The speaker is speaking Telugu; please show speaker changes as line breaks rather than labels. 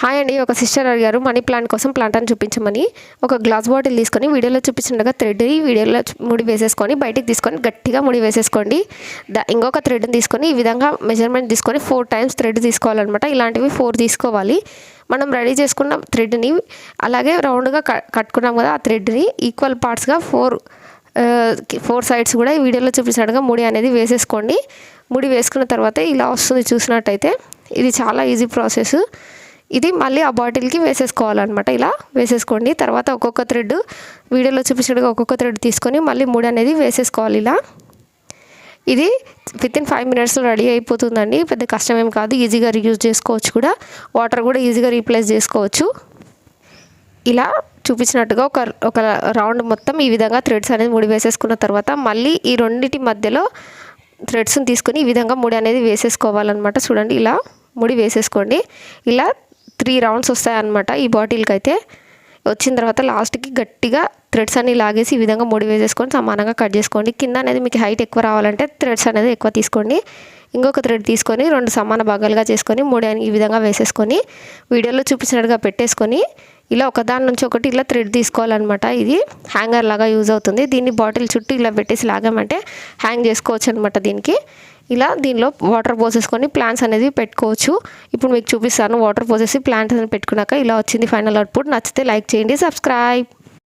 హాయ్ అండి ఒక సిస్టర్ అడిగారు మనీ ప్లాంట్ కోసం ప్లాంట్ అని చూపించమని ఒక గ్లాస్ బాటిల్ తీసుకొని వీడియోలో చూపించినట్టుగా థ్రెడ్ వీడియోలో ముడి వేసేసుకొని బయటికి తీసుకొని గట్టిగా ముడి వేసేసుకోండి. ద ఇంకొక థ్రెడ్ని తీసుకొని ఈ విధంగా మెజర్మెంట్ తీసుకొని ఫోర్ టైమ్స్ థ్రెడ్ తీసుకోవాలన్నమాట. ఇలాంటివి ఫోర్ తీసుకోవాలి. మనం రెడీ చేసుకున్న థ్రెడ్ని అలాగే రౌండ్గా కట్టుకున్నాం కదా ఆ థ్రెడ్ని ఈక్వల్ పార్ట్స్గా ఫోర్ ఫోర్ సైడ్స్ కూడా ఈ వీడియోలో చూపించినట్టుగా ముడి అనేది వేసేసుకోండి. ముడి వేసుకున్న తర్వాత ఇలా వస్తుంది చూసినట్టయితే. ఇది చాలా ఈజీ ప్రాసెస్. ఇది మళ్ళీ ఆ బాటిల్కి వేసేసుకోవాలన్నమాట. ఇలా వేసేసుకోండి. తర్వాత ఒక్కొక్క థ్రెడ్ వీడియోలో చూపించినట్టుగా ఒక్కొక్క థ్రెడ్ తీసుకొని మళ్ళీ మూడు అనేది వేసేసుకోవాలి ఇలా. ఇది విత్ ఇన్ ఫైవ్ మినిట్స్లో రెడీ అయిపోతుందండి. పెద్ద కష్టం ఏం కాదు. ఈజీగా రీయూజ్ చేసుకోవచ్చు కూడా. వాటర్ కూడా ఈజీగా రీప్లేస్ చేసుకోవచ్చు. ఇలా చూపించినట్టుగా ఒక ఒక రౌండ్ మొత్తం ఈ విధంగా థ్రెడ్స్ అనేది ముడి వేసేసుకున్న తర్వాత మళ్ళీ ఈ రెండింటి మధ్యలో థ్రెడ్స్ని తీసుకొని ఈ విధంగా ముడి అనేది వేసేసుకోవాలన్నమాట. చూడండి ఇలా ముడి వేసేసుకోండి. ఇలా త్రీ రౌండ్స్ వస్తాయన్నమాట ఈ బాటిల్కి అయితే వచ్చిన తర్వాత లాస్ట్కి గట్టిగా థ్రెడ్స్ అన్ని లాగేసి ఈ విధంగా ముడి వేసేసుకొని సమానంగా కట్ చేసుకోండి. కింద అనేది మీకు హైట్ ఎక్కువ రావాలంటే థ్రెడ్స్ అనేది ఎక్కువ తీసుకోండి. ఇంకొక థ్రెడ్ తీసుకొని రెండు సమాన భాగాలుగా చేసుకొని ముడి అని ఈ విధంగా వేసేసుకొని వీడియోలో చూపించినట్టుగా పెట్టేసుకొని ఇలా ఒకదాని నుంచి ఒకటి ఇలా థ్రెడ్ తీసుకోవాలన్నమాట. ఇది హ్యాంగర్ లాగా యూజ్ అవుతుంది. దీన్ని బాటిల్ చుట్టూ ఇలా పెట్టేసి లాగామంటే హ్యాంగ్ చేసుకోవచ్చు అనమాట దీనికి. ఇలా దీనిలో వాటర్ పోసేసుకొని ప్లాంట్స్ అనేది పెట్టుకోవచ్చు. ఇప్పుడు మీకు చూపిస్తాను వాటర్ పోసేసి ప్లాంట్స్ అనేది పెట్టుకున్నాక ఇలా వచ్చింది ఫైనల్ అవుట్పుట్ నచ్చితే లైక్ చేయండి సబ్స్క్రైబ్